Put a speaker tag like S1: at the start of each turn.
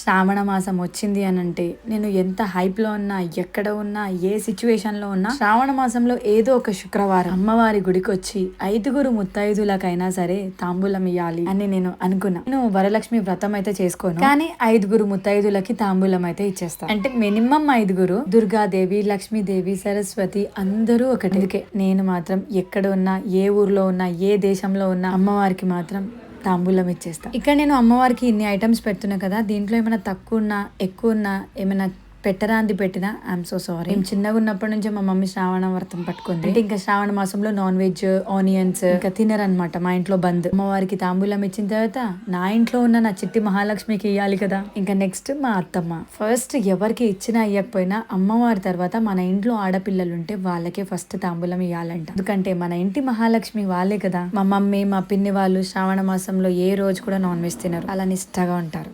S1: శ్రావణ మాసం వచ్చింది అని అంటే నేను ఎంత హైప్లో ఉన్నా ఎక్కడ ఉన్నా ఏ సిచ్యువేషన్లో ఉన్నా శ్రావణ మాసంలో ఏదో ఒక శుక్రవారం అమ్మవారి గుడికి వచ్చి ఐదుగురు ముత్తైదులకైనా సరే తాంబూలం ఇవ్వాలి అని నేను అనుకున్నా. నేను వరలక్ష్మి వ్రతం అయితే చేసుకోను. కానీ ఐదుగురు ముత్తైదులకి తాంబూలం అయితే ఇచ్చేస్తాను అంటే మినిమం ఐదుగురు దుర్గాదేవి లక్ష్మీదేవి సరస్వతి అందరూ ఒకటి. అందుకే నేను మాత్రం ఎక్కడ ఉన్నా ఏ ఊర్లో ఉన్నా ఏ దేశంలో ఉన్నా అమ్మవారికి మాత్రం తాంబూలం ఇచ్చేస్తా. ఇక్కడ నేను అమ్మవారికి ఇన్ని ఐటమ్స్ పెడుతున్నా కదా దీంట్లో ఏమైనా తక్కువ ఉన్నా ఎక్కువ ఉన్నా ఏమైనా పెట్టరాంది పెట్టినా ఐఎమ్ సో సారీ మేము చిన్నగా ఉన్నప్పటి నుంచి మా మమ్మీ శ్రావణ వ్రతం పట్టుకుంది. అంటే ఇంకా శ్రావణ మాసంలో నాన్ వెజ్ ఆనియన్స్ ఇంకా తినరనమాట మా ఇంట్లో బంద్. అమ్మవారికి తాంబూలం ఇచ్చిన తర్వాత నా ఇంట్లో ఉన్న నా చిట్టి మహాలక్ష్మికి ఇవ్వాలి కదా. ఇంకా నెక్స్ట్ మా అత్తమ్మ. ఫస్ట్ ఎవరికి ఇచ్చినా ఇవ్వకపోయినా అమ్మవారి తర్వాత మన ఇంట్లో ఆడపిల్లలు ఉంటే వాళ్ళకే ఫస్ట్ తాంబూలం ఇవ్వాలంట ఎందుకంటే మన ఇంటి మహాలక్ష్మి వాళ్ళే కదా. మా మమ్మీ మా పిన్ని వాళ్ళు శ్రావణ మాసంలో ఏ రోజు కూడా నాన్ వెజ్ తినరు. అలా నిష్టగా ఉంటారు.